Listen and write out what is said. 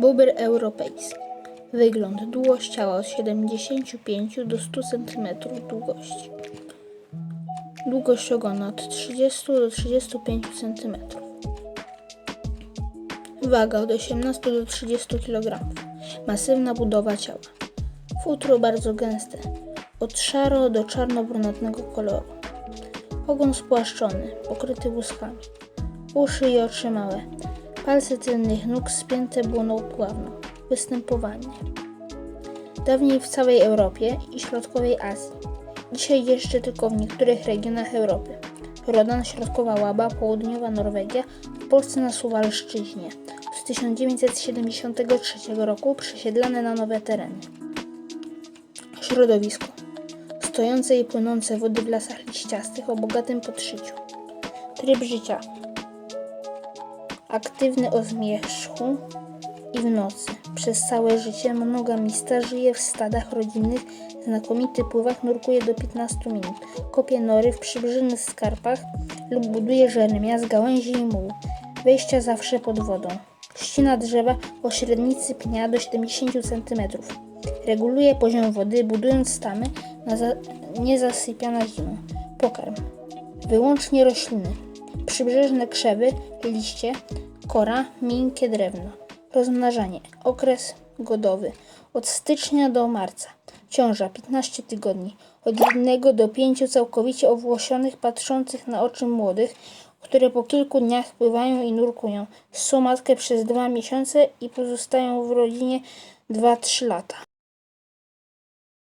Bobr europejski. Wygląd. Długość ciała od 75 do 100 cm długości. Długość ogona od 30 do 35 cm. Waga od 18 do 30 kg. Masywna budowa ciała. Futro bardzo gęste. Od szaro do czarno-brunatnego koloru. Ogon spłaszczony, pokryty łuskami. Uszy i oczy małe. Palce tylnych nóg spięte błoną pławną. Występowanie. Dawniej w całej Europie i środkowej Azji. Dzisiaj jeszcze tylko w niektórych regionach Europy. Rodan, środkowa Łaba, południowa Norwegia, w Polsce na Suwalszczyźnie. Z 1973 roku przesiedlane na nowe tereny. Środowisko. Stojące i płynące wody w lasach liściastych o bogatym podszyciu. Tryb życia. Aktywny o zmierzchu i w nocy. Przez całe życie monogamista żyje w stadach rodzinnych, znakomity pływak nurkuje do 15 minut, kopie nory w przybrzeżnych skarpach lub buduje żeremia z gałęzi i mułu. Wejścia zawsze pod wodą. Ścina drzewa o średnicy pnia do 70 cm. Reguluje poziom wody, budując stamy, na za... nie zasypia na zimę. Pokarm. Wyłącznie rośliny. Przybrzeżne krzewy, liście, kora, miękkie drewno. Rozmnażanie. Okres godowy. Od stycznia do marca. Ciąża 15 tygodni. Od 1 do 5 całkowicie owłosionych, patrzących na oczy młodych, które po kilku dniach pływają i nurkują. Ssą matkę przez dwa miesiące i pozostają w rodzinie 2-3 lata.